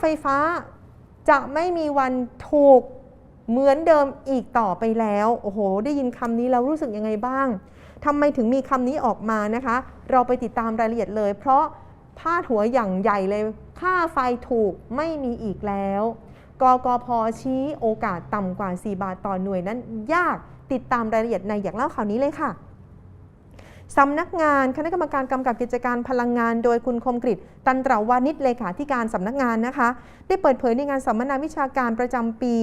ไฟฟ้าจะไม่มีวันถูกเหมือนเดิมอีกต่อไปแล้ว โอ้โห ได้ยินคำนี้แล้วรู้สึกยังไงบ้างทำไมถึงมีคำนี้ออกมานะคะ เราไปติดตามรายละเอียดเลย เพราะพาดหัวอย่างใหญ่เลยค่าไฟถูกไม่มีอีกแล้วกกพชี้โอกาสต่ำกว่า 4 บาทต่อหน่วยนั้นยากติดตามรายละเอียดในอย่ากเล่าข่าวนี้เลยค่ะ สำนักงานคณะกรรมการกำกับกิจการพลังงาน โดยคุณคมกริตตันตราวานิชเลขาธิการสำนักงานนะคะ ได้เปิดเผยในงานสัมมนาวิชาการประจำปี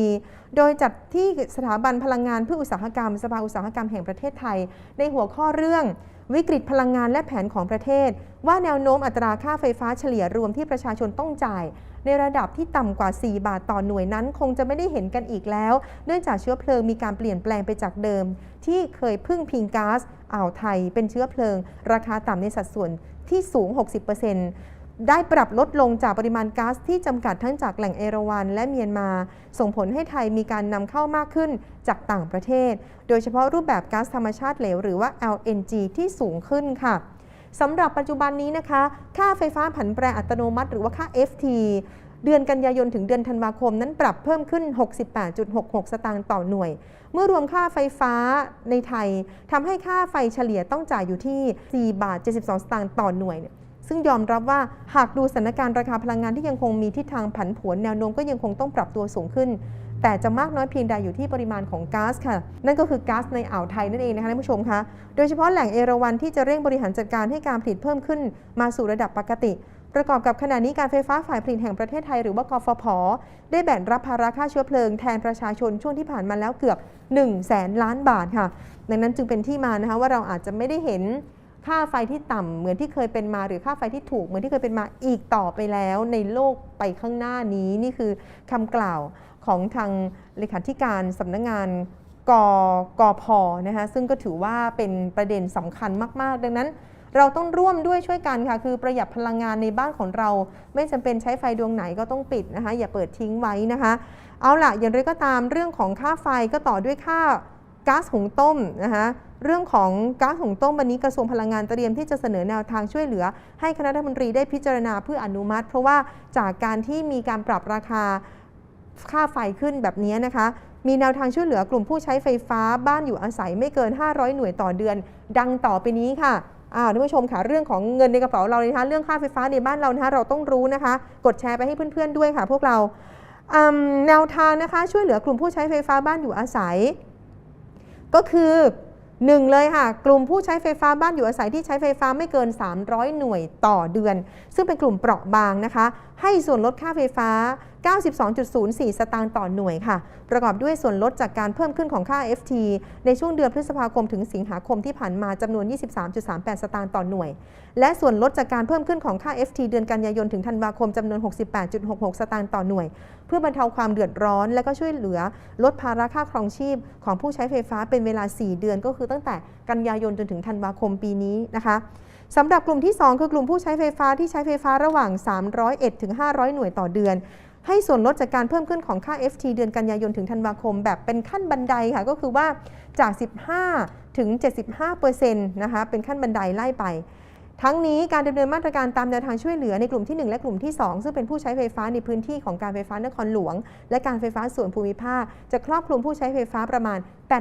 โดยจัดที่สถาบันพลังงานเพื่ออุตสาหกรรม สภาอุตสาหกรรมแห่งประเทศไทย ในหัวข้อเรื่อง วิกฤตพลังงานและแผนของประเทศ ว่าแนวโน้มอัตราค่าไฟฟ้าเฉลี่ยรวมที่ประชาชนต้องจ่าย ในระดับที่ต่ำกว่า 4 บาทต่อหน่วยนั้น คงจะไม่ได้เห็นกันอีกแล้ว เนื่องจากเชื้อเพลิงมีการเปลี่ยนแปลงไปจากเดิม ที่เคยพึ่งพิงก๊าซอ่าวไทย เป็นเชื้อเพลิง ราคาต่ำในสัดส่วนที่สูง 60% ได้ปรับลดลงจากปริมาณก๊าซที่จำกัดทั้งจากแหล่งเอราวัณและเมียนมา ส่งผลให้ไทยมีการนำเข้ามากขึ้นจากต่างประเทศ โดยเฉพาะรูปแบบก๊าซธรรมชาติเหลวหรือว่า LNG ที่สูงขึ้นค่ะสำหรับปัจจุบันนี้นะคะ ค่าไฟฟ้าผันแปรอัตโนมัติ หรือว่าค่า FT เดือนกันยายนถึงเดือนธันวาคมนั้นปรับเพิ่มขึ้น 68.66 สตางค์ต่อหน่วย เมื่อรวมค่าไฟฟ้าในไทยทำให้ค่าไฟเฉลี่ยต้องจ่ายอยู่ที่ 4 บาท 72 สตางค์ต่อหน่วยเนี่ย ซึ่งยอมรับว่าหากดูสถานการณ์ราคาพลังงานที่ยังคงมีทิศทางผันผวนแนวโน้มก็ยังคงต้องปรับตัวสูงขึ้น แต่จะมากน้อยเพียงใดอยู่ที่ปริมาณของก๊าซค่ะ นั่นก็คือก๊าซในอ่าวไทยนั่นเองนะคะท่านผู้ชมคะโดยเฉพาะแหล่งเอราวัณที่จะเร่งบริหารจัดการให้การผลิตเพิ่มขึ้น มาสู่ระดับปกติประกอบกับขณะนี้การไฟฟ้าฝ่ายผลิตแห่งประเทศไทยหรือว่ากฟผ ได้แบ่งรับภาระค่าเชื้อเพลิงแทนประชาชนช่วงที่ผ่านมาแล้วเกือบ 1 0 0 0 0แสนล้านบาทค่ะ ดังนั้นจึงเป็นที่มานะคะว่าเราอาจจะไม่ได้เห็น ค่าไฟที่ต่ำเหมือนที่เคยเป็นมาหรือค่าไฟที่ถูก เหมือนที่เคยเป็นมาอีกต่อไปแล้ว ในโลกไปข้างหน้านี้นี่คือคำกล่าวของทางเลขาธิการสำนักงงานกกพนะคะซึ่งก็ถือว่าเป็นประเด็นสำคัญมาก ๆ ดังนั้น เราต้องร่วมด้วยช่วยกันค่ะ คือประหยัดพลังงานในบ้านของเรา ไม่จำเป็นใช้ไฟดวงไหนก็ต้องปิดนะคะอย่าเปิดทิ้งไว้นะคะ เอาล่ะอย่างไรก็ตามเรื่องของค่าไฟก็ต่อด้วยค่า ก๊าซหุงต้มนะคะเรื่องของก๊าซหุงต้มวันนี้กระทรวงพลังงานเตรียมที่จะเสนอแนวทางช่วยเหลือ ให้คณะรัฐมนตรีได้พิจารณาเพื่ออนุมัติ เพราะว่าจากการที่มีการปรับราคาค่าไฟขึ้นแบบนี้นะคะ มีแนวทางช่วยเหลือกลุ่มผู้ใช้ไฟฟ้าบ้านอยู่อาศัยไม่เกิน 500 หน่วยต่อเดือน ดังต่อไปนี้ค่ะอ่าท่านผู้ชมค่ะเรื่องของเงินในกระเป๋าเราเลยนะคะเรื่องค่าไฟฟ้าในบ้านเรานะคะเราต้องรู้นะคะ กดแชร์ไปให้เพื่อนๆด้วยค่ะ พวกเราแนวทางนะคะช่วยเหลือกลุ่มผู้ใช้ไฟฟ้าบ้านอยู่อาศัย ก็คือหนึ่งเลยค่ะ กลุ่มผู้ใช้ไฟฟ้าบ้านอยู่อาศัยที่ใช้ไฟฟ้าไม่เกิน 300 หน่วยต่อเดือน ซึ่งเป็นกลุ่มเปราะบางนะคะ ให้ส่วนลดค่าไฟฟ้า92.04 สตางค์ต่อหน่วยค่ะ ประกอบด้วยส่วนลดจากการเพิ่มขึ้นของค่า FT ในช่วงเดือนพฤษภาคมถึงสิงหาคมที่ผ่านมาจำนวน 23.38 สตางค์ต่อหน่วย และส่วนลดจากการเพิ่มขึ้นของค่า FT เดือนกันยายนถึงธันวาคมจำนวน 68.66 สตางค์ต่อหน่วย เพื่อบรรเทาความเดือดร้อน และก็ช่วยเหลือลดภาระค่าครองชีพ ของผู้ใช้ไฟฟ้าเป็นเวลา 4 เดือนก็คือตั้งแต่กันยายนจนถึงธันวาคมปีนี้นะคะสำหรับกลุ่มที่ 2 คือกลุ่มผู้ใช้ไฟฟ้าที่ใช้ไฟฟ้าระหว่าง 301-500 หน่วยต่อเดือน ให้ส่วนลดจากการเพิ่มขึ้นของค่า FT เดือนกันยายนถึงธันวาคม แบบเป็นขั้นบันไดค่ะ ก็คือว่าจาก 15 ถึง 75%นะคะเป็นขั้นบันไดไล่ไป ทั้งนี้การดำเนินมาตรการตามแนวทางช่วยเหลือในกลุ่มที่ 1 และกลุ่มที่ 2 ซึ่งเป็นผู้ใช้ไฟฟ้าในพื้นที่ของการไฟฟ้านครหลวง และการไฟฟ้าส่วนภูมิภาค จะครอบคลุมผู้ใช้ไฟฟ้าประมาณ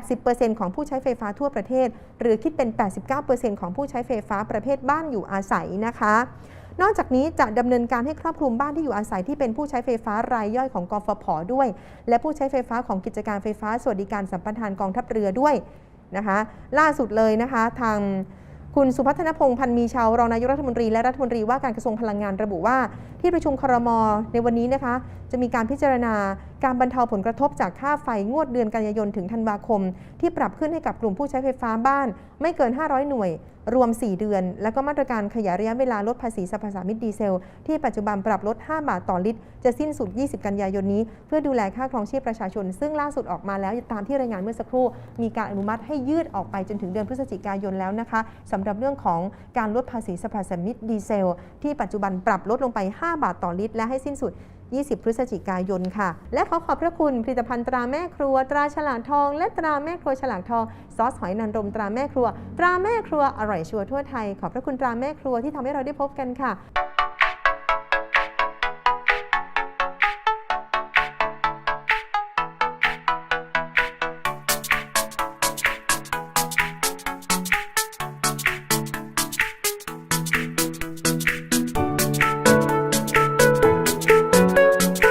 80%ของผู้ใช้ไฟฟ้าทั่วประเทศ หรือคิดเป็น 89%ของผู้ใช้ไฟฟ้าประเภทบ้านอยู่อาศัยนะคะ นอกจากนี้จะดำเนินการให้ครอบคลุมบ้านที่อยู่อาศัยที่เป็นผู้ใช้ไฟฟ้ารายย่อยของกฟผด้วย และผู้ใช้ไฟฟ้าของกิจการไฟฟ้าสวัสดิการสัมปทานกองทัพเรือด้วยนะคะล่าสุดเลยนะคะทางคุณสุพัฒนพงศ์พันมีชาวรองนายกรัฐมนตรีและรัฐมนตรีว่าการกระทรวงพลังงานระบุว่าที่ประชุมครมในวันนี้นะคะ จะมีการพิจารณาการบรรเทาผลกระทบจากค่าไฟงวดเดือนกันยายนถึงธันวาคม ที่ปรับขึ้นให้กับกลุ่มผู้ใช้ไฟฟ้าบ้าน ไม่เกิน 500 หน่วย รวม 4 เดือน และก็มาตรการขยายระยะเวลาลดภาษีสรรพสามิตดีเซล ที่ปัจจุบันปรับลด 5 บาทต่อลิตร จะสิ้นสุด 20 กันยายนนี้ เพื่อดูแลค่าครองชีพประชาชน ซึ่งล่าสุดออกมาแล้วตามที่รายงานเมื่อสักครู่ มีการอนุมัติให้ยืดออกไปจนถึงเดือนพฤศจิกายนแล้วนะคะสำหรับเรื่องของการลดภาษีสรรพสามิตดีเซล ที่ปัจจุบันปรับลดลงไป 5 5 บาทต่อลิตร และให้สิ้นสุด 20 พฤศจิกายนค่ะ และขอขอบพระคุณผลิตภัณฑ์ตราแม่ครัว ตราฉลากทอง และตราแม่ครัวฉลากทอง ซอสหอยนางรมตราแม่ครัว ตราแม่ครัวอร่อยชัวร์ทั่วไทย ขอบพระคุณตราแม่ครัวที่ทำให้เราได้พบกันค่ะ